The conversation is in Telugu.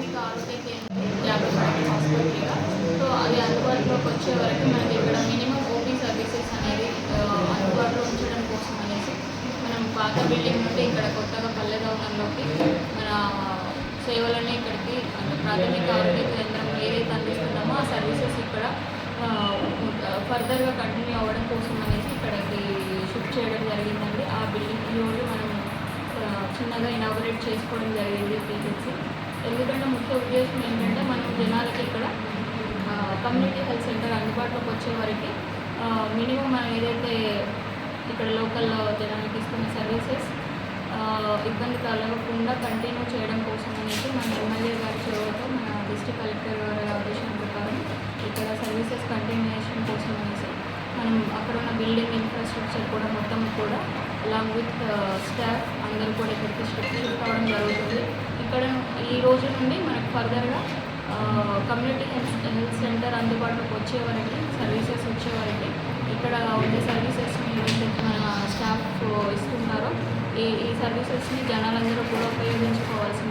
ప్రాథమిక ఆరోగ్య కేంద్రం యాభై హాస్పిటల్గా సో అది అందుబాటులోకి వచ్చే వరకు మనకి ఇక్కడ మినిమం ఓపీ సర్వీసెస్ అనేది అందుబాటులో ఉంచడం కోసం అనేసి మనం పాత బిల్డింగ్ నుండి ఇక్కడ కొత్తగా పల్లెదవనంలోకి మన సేవలని ఇక్కడికి ప్రాథమిక ఆరోగ్య కేంద్రం ఏదైతే అందిస్తున్నామో ఆ సర్వీసెస్ ఇక్కడ ఫర్దర్గా కంటిన్యూ అవ్వడం కోసం అనేసి ఇక్కడికి షిఫ్ట్ చేయడం జరిగిందండి. ఆ బిల్డింగ్ ఈరోజు మనం చిన్నగా ఇనాగరేట్ చేసుకోవడం జరిగింది పీహెచ్సి ఎందుకంటే ముఖ్య ఉద్దేశం ఏంటంటే మనం జనాలకి ఇక్కడ కమ్యూనిటీ హెల్త్ సెంటర్ అందుబాటులోకి వచ్చే వరకు మినిమం మనం ఏదైతే ఇక్కడ లోకల్లో జనాలకి ఇస్తున్న సర్వీసెస్ ఇబ్బంది కలగకుండా కంటిన్యూ చేయడం కోసం అనేసి మన ఎమ్మెల్యే గారి చొరవతో మన డిస్ట్రిక్ట్ కలెక్టర్ గారి ఆదేశం ప్రకారం ఇక్కడ సర్వీసెస్ కంటిన్యూషన్ కోసం అనేసి మనం అక్కడ ఉన్న బిల్డింగ్ ఇన్ఫ్రాస్ట్రక్చర్ కూడా మొత్తం కూడా అలాంగ్ విత్ స్టాఫ్ అందరూ కూడా ఇక్కడికి షిఫ్ట్ కావడం జరుగుతుంది. ఇక్కడ ఈ రోజు నుండి మనకు ఫర్దర్గా కమ్యూనిటీ హెల్త్ హెల్త్ సెంటర్ అందుబాటులోకి వచ్చే వరకు సర్వీసెస్ వచ్చే వరకు ఇక్కడ ఉండే సర్వీసెస్ని ఏవైతే మన స్టాఫ్ ఇస్తున్నారో ఈ ఈ సర్వీసెస్ని జనాలందరూ కూడా ఉపయోగించుకోవాల్సిన